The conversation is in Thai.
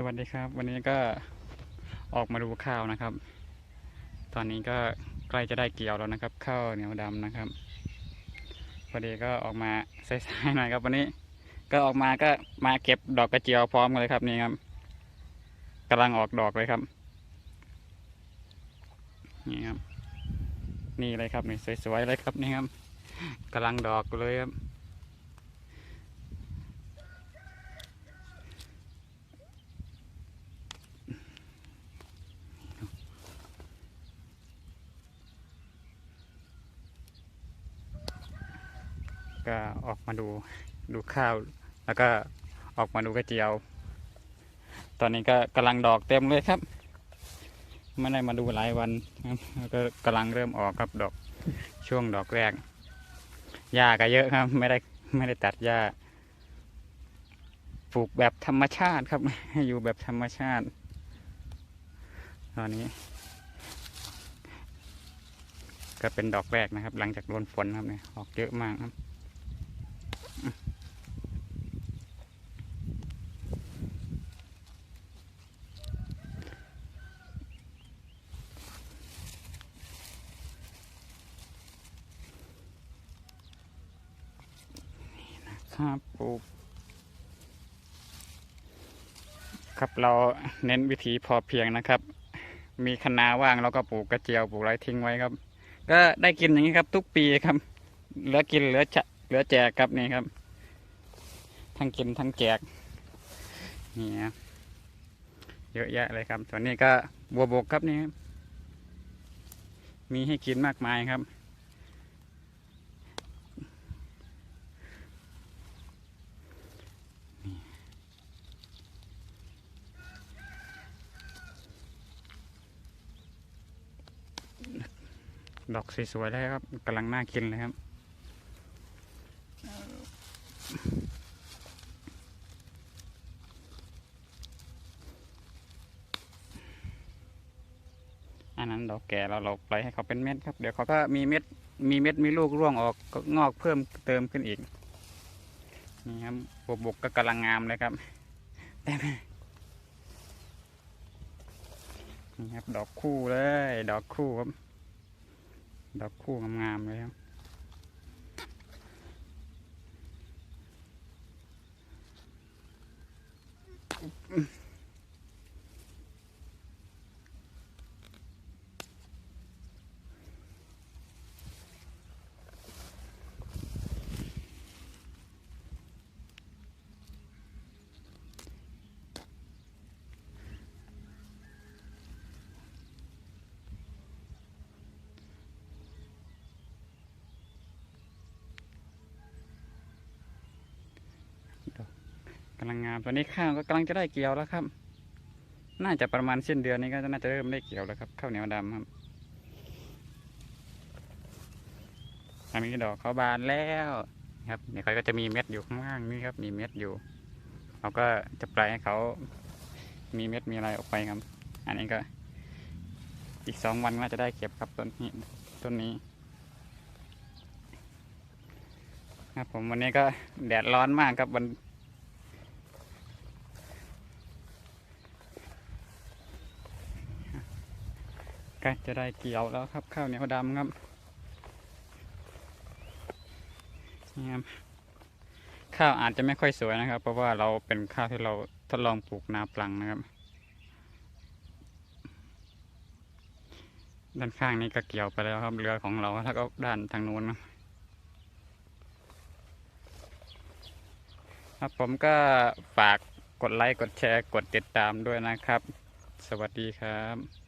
สวัสดีครับ วันนี้ก็ออกมาดูข้าวนะครับ ตอนนี้ก็ใกล้จะได้เกี่ยวแล้วนะครับ ข้าวเหนียวดำนะครับพอดีก็ออกมาสายๆหน่อยครับ วันนี้ ก็ออกมาก็มาเก็บดอกกระเจียวพร้อมกันเลยครับนี่ครับกำลังออกดอกเลยครับ นี่ครับ นี่เลยครับนี่สวยๆเลยครับนี่ครับกำลังดอกเลยครับ ก็ออกมาดูดูข้าว แล้วก็ออกมาดูกระเจียว ตอนนี้ก็กำลังดอกเต็มเลยครับ ไม่ได้มาดูหลายวันครับแล้วก็กำลังเริ่มออกครับดอกช่วงดอกแรกหญ้าก็เยอะครับ ไม่ได้ไม่ได้ตัดหญ้าปลูกแบบธรรมชาติครับ อยู่แบบธรรมชาติ ตอนนี้ ก็เป็นดอกแรกนะครับ หลังจากโดนฝนครับเนี่ยออกเยอะมากครับ ครับปลูก ครับเราเน้นวิธีพอเพียงนะครับ มีคะนาว่างเราก็ปลูกกระเจียวปลูกไรทิ้งไว้ครับ ก็ได้กินอย่างนี้ครับ ทุกปีครับ เหลือกินเหลือจะเหลือแจกครับนี่ครับ ทั้งกินทั้งแจกนี่ครับเยอะแยะเลยครับส่วนนี้ก็บัวบกครับนี่ครับมีให้กินมากมายครับ ดอกสวยๆเลยครับกำลังน่ากินเลยครับ อันนั้นดอกแก่เราเราปล่อยให้เขาเป็นเม็ดครับ เดี๋ยวเขาก็มีเม็ดมีเม็ดมีลูกร่วงออกก็งอกเพิ่มเติมขึ้นอีก นี่ครับบวบกก็กำลังงามเลยครับแต่ไม่นี่ครับดอกคู่เลย ดอกคู่ครับ ดอกคู่งามๆเลยครับอืม ลังงามตอนนี้ข้าวก็กำลังจะได้เกี่ยวแล้วครับ น่าจะประมาณสิ้นเดือนนี้ก็น่าจะเริ่มได้เกี่ยวแล้วครับข้าวเหนียวดำครับอันนี้ดอกเขาบานแล้วครับเดี๋ยวเขาก็จะมีเม็ดอยู่ข้างล่างนี่ครับ มีเม็ดอยู่เราก็จะปล่อยให้เขามีเม็ดมีอะไรออกไปครับ อันนี้ก็อีกสองวันก็น่าจะได้เก็บครับต้นนี้ต้นนี้ ครับผมวันนี้ก็แดดร้อนมากครับวัน ล้จะได้เกี่ยวแล้วครับ ข้าวเหนียวดำครับนี่ครับข้าวอาจจะไม่ค่อยสวยนะครับ เพราะว่าเราเป็นข้าวที่เราทดลองปลูกนาปลังนะครับ ด้านข้างนี้ก็เกี่ยวไปแล้วครับเรือของเราแล้วก็ด้านทางนู้นนะครับผมก็ฝากกดไลค์กดแชร์กดติดตามด้วยนะครับ สวัสดีครับ